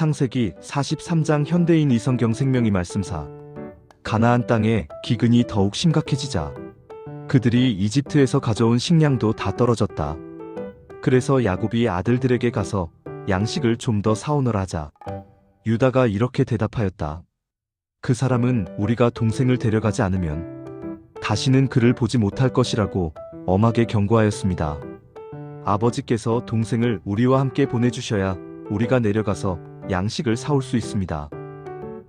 창세기 43장 현대인 이성경 생명이 말씀사 가나안 땅에 기근이 더욱 심각해지자 그들이 이집트에서 가져온 식량도 다 떨어졌다. 그래서 야곱이 아들들에게 가서 양식을 좀 더 사오너라 하자. 유다가 이렇게 대답하였다. 그 사람은 우리가 동생을 데려가지 않으면 다시는 그를 보지 못할 것이라고 엄하게 경고하였습니다. 아버지께서 동생을 우리와 함께 보내주셔야 우리가 내려가서 양식을 사올 수 있습니다.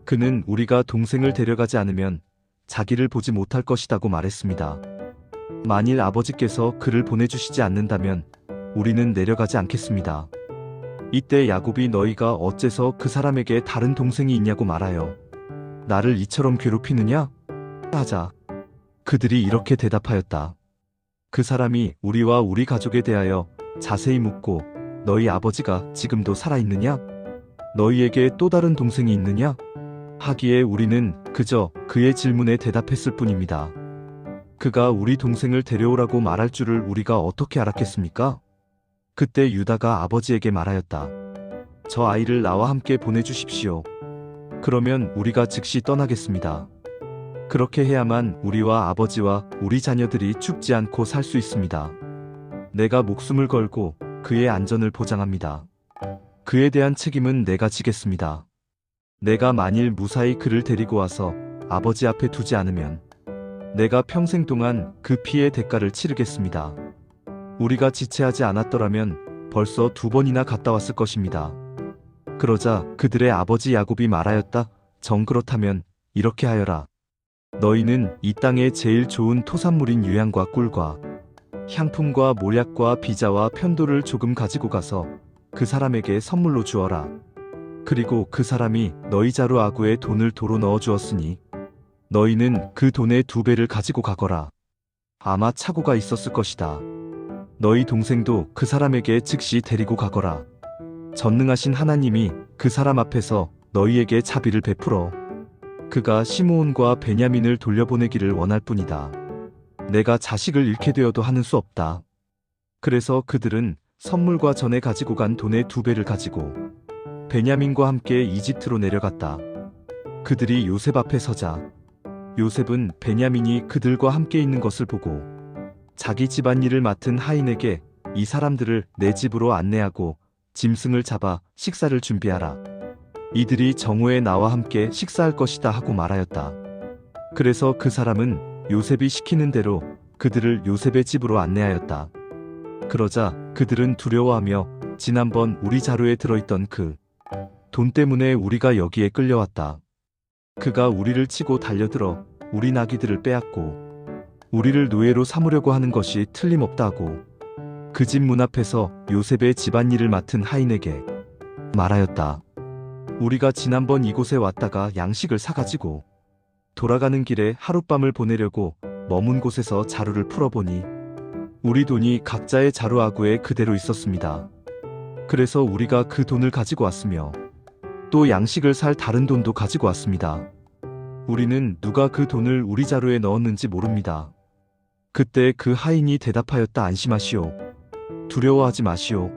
그는 우리가 동생을 데려가지 않으면 자기를 보지 못할 것이다고 말했습니다. 만일 아버지께서 그를 보내주시지 않는다면 우리는 내려가지 않겠습니다. 이때 야곱이 너희가 어째서 그 사람에게 다른 동생이 있냐고 말하여 나를 이처럼 괴롭히느냐? 하자. 그들이 이렇게 대답하였다. 그 사람이 우리와 우리 가족에 대하여 자세히 묻고 너희 아버지가 지금도 살아있느냐? 너희에게 또 다른 동생이 있느냐? 하기에 우리는 그저 그의 질문에 대답했을 뿐입니다. 그가 우리 동생을 데려오라고 말할 줄을 우리가 어떻게 알았겠습니까? 그때 유다가 아버지에게 말하였다. 저 아이를 나와 함께 보내주십시오. 그러면 우리가 즉시 떠나겠습니다. 그렇게 해야만 우리와 아버지와 우리 자녀들이 춥지 않고 살 수 있습니다. 내가 목숨을 걸고 그의 안전을 보장합니다. 그에 대한 책임은 내가 지겠습니다. 내가 만일 무사히 그를 데리고 와서 아버지 앞에 두지 않으면 내가 평생 동안 그 피의 대가를 치르겠습니다. 우리가 지체하지 않았더라면 벌써 두 번이나 갔다 왔을 것입니다. 그러자 그들의 아버지 야곱이 말하였다. 정 그렇다면 이렇게 하여라. 너희는 이 땅의 제일 좋은 토산물인 유향과 꿀과 향품과 모략과 비자와 편도를 조금 가지고 가서 그 사람에게 선물로 주어라. 그리고 그 사람이 너희 자루 아구에 돈을 도로 넣어 주었으니 너희는 그 돈의 두 배를 가지고 가거라. 아마 착오가 있었을 것이다. 너희 동생도 그 사람에게 즉시 데리고 가거라. 전능하신 하나님이 그 사람 앞에서 너희에게 자비를 베풀어 그가 시므온과 베냐민을 돌려보내기를 원할 뿐이다. 내가 자식을 잃게 되어도 하는 수 없다. 그래서 그들은 선물과 전에 가지고 간 돈의 두 배를 가지고 베냐민과 함께 이집트로 내려갔다. 그들이 요셉 앞에 서자 요셉은 베냐민이 그들과 함께 있는 것을 보고 자기 집안일을 맡은 하인에게 이 사람들을 내 집으로 안내하고 짐승을 잡아 식사를 준비하라. 이들이 정오에 나와 함께 식사할 것이다 하고 말하였다. 그래서 그 사람은 요셉이 시키는 대로 그들을 요셉의 집으로 안내하였다. 그러자 그들은 두려워하며 지난번 우리 자루에 들어있던 그 돈 때문에 우리가 여기에 끌려왔다. 그가 우리를 치고 달려들어 우리 나귀들을 빼앗고 우리를 노예로 삼으려고 하는 것이 틀림없다고 그 집 문 앞에서 요셉의 집안일을 맡은 하인에게 말하였다. 우리가 지난번 이곳에 왔다가 양식을 사가지고 돌아가는 길에 하룻밤을 보내려고 머문 곳에서 자루를 풀어보니 우리 돈이 각자의 자루 아구에 그대로 있었습니다. 그래서 우리가 그 돈을 가지고 왔으며 또 양식을 살 다른 돈도 가지고 왔습니다. 우리는 누가 그 돈을 우리 자루에 넣었는지 모릅니다. 그때 그 하인이 대답하였다 안심하시오. 두려워하지 마시오.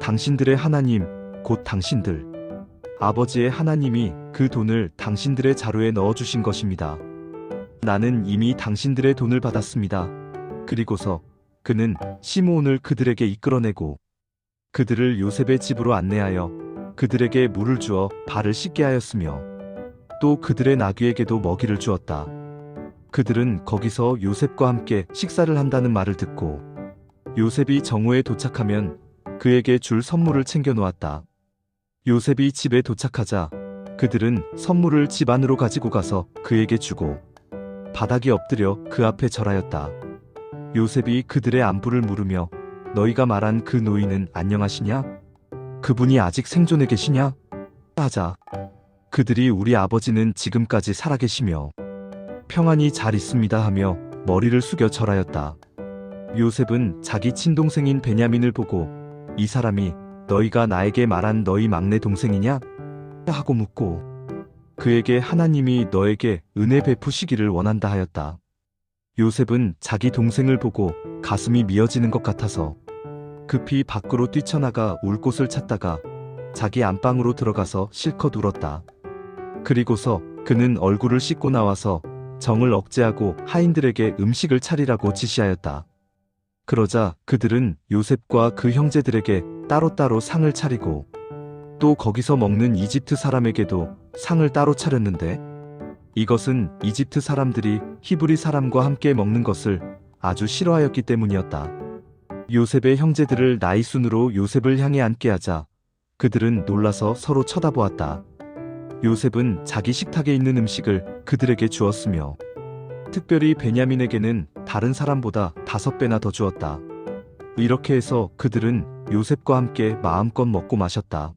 당신들의 하나님, 곧 당신들. 아버지의 하나님이 그 돈을 당신들의 자루에 넣어주신 것입니다. 나는 이미 당신들의 돈을 받았습니다. 그리고서 그는 시므온을 그들에게 이끌어내고 그들을 요셉의 집으로 안내하여 그들에게 물을 주어 발을 씻게 하였으며 또 그들의 나귀에게도 먹이를 주었다. 그들은 거기서 요셉과 함께 식사를 한다는 말을 듣고 요셉이 정오에 도착하면 그에게 줄 선물을 챙겨 놓았다. 요셉이 집에 도착하자 그들은 선물을 집 안으로 가지고 가서 그에게 주고 바닥에 엎드려 그 앞에 절하였다. 요셉이 그들의 안부를 물으며 너희가 말한 그 노인은 안녕하시냐? 그분이 아직 생존해 계시냐? 하자. 그들이 우리 아버지는 지금까지 살아계시며 평안히 잘 있습니다 하며 머리를 숙여 절하였다. 요셉은 자기 친동생인 베냐민을 보고 이 사람이 너희가 나에게 말한 너희 막내 동생이냐? 하고 묻고 그에게 하나님이 너에게 은혜 베푸시기를 원한다 하였다. 요셉은 자기 동생을 보고 가슴이 미어지는 것 같아서 급히 밖으로 뛰쳐나가 울 곳을 찾다가 자기 안방으로 들어가서 실컷 울었다. 그리고서 그는 얼굴을 씻고 나와서 정을 억제하고 하인들에게 음식을 차리라고 지시하였다. 그러자 그들은 요셉과 그 형제들에게 따로따로 상을 차리고 또 거기서 먹는 이집트 사람에게도 상을 따로 차렸는데 이것은 이집트 사람들이 히브리 사람과 함께 먹는 것을 아주 싫어하였기 때문이었다. 요셉의 형제들을 나이 순으로 요셉을 향해 앉게 하자 그들은 놀라서 서로 쳐다보았다. 요셉은 자기 식탁에 있는 음식을 그들에게 주었으며 특별히 베냐민에게는 다른 사람보다 다섯 배나 더 주었다. 이렇게 해서 그들은 요셉과 함께 마음껏 먹고 마셨다.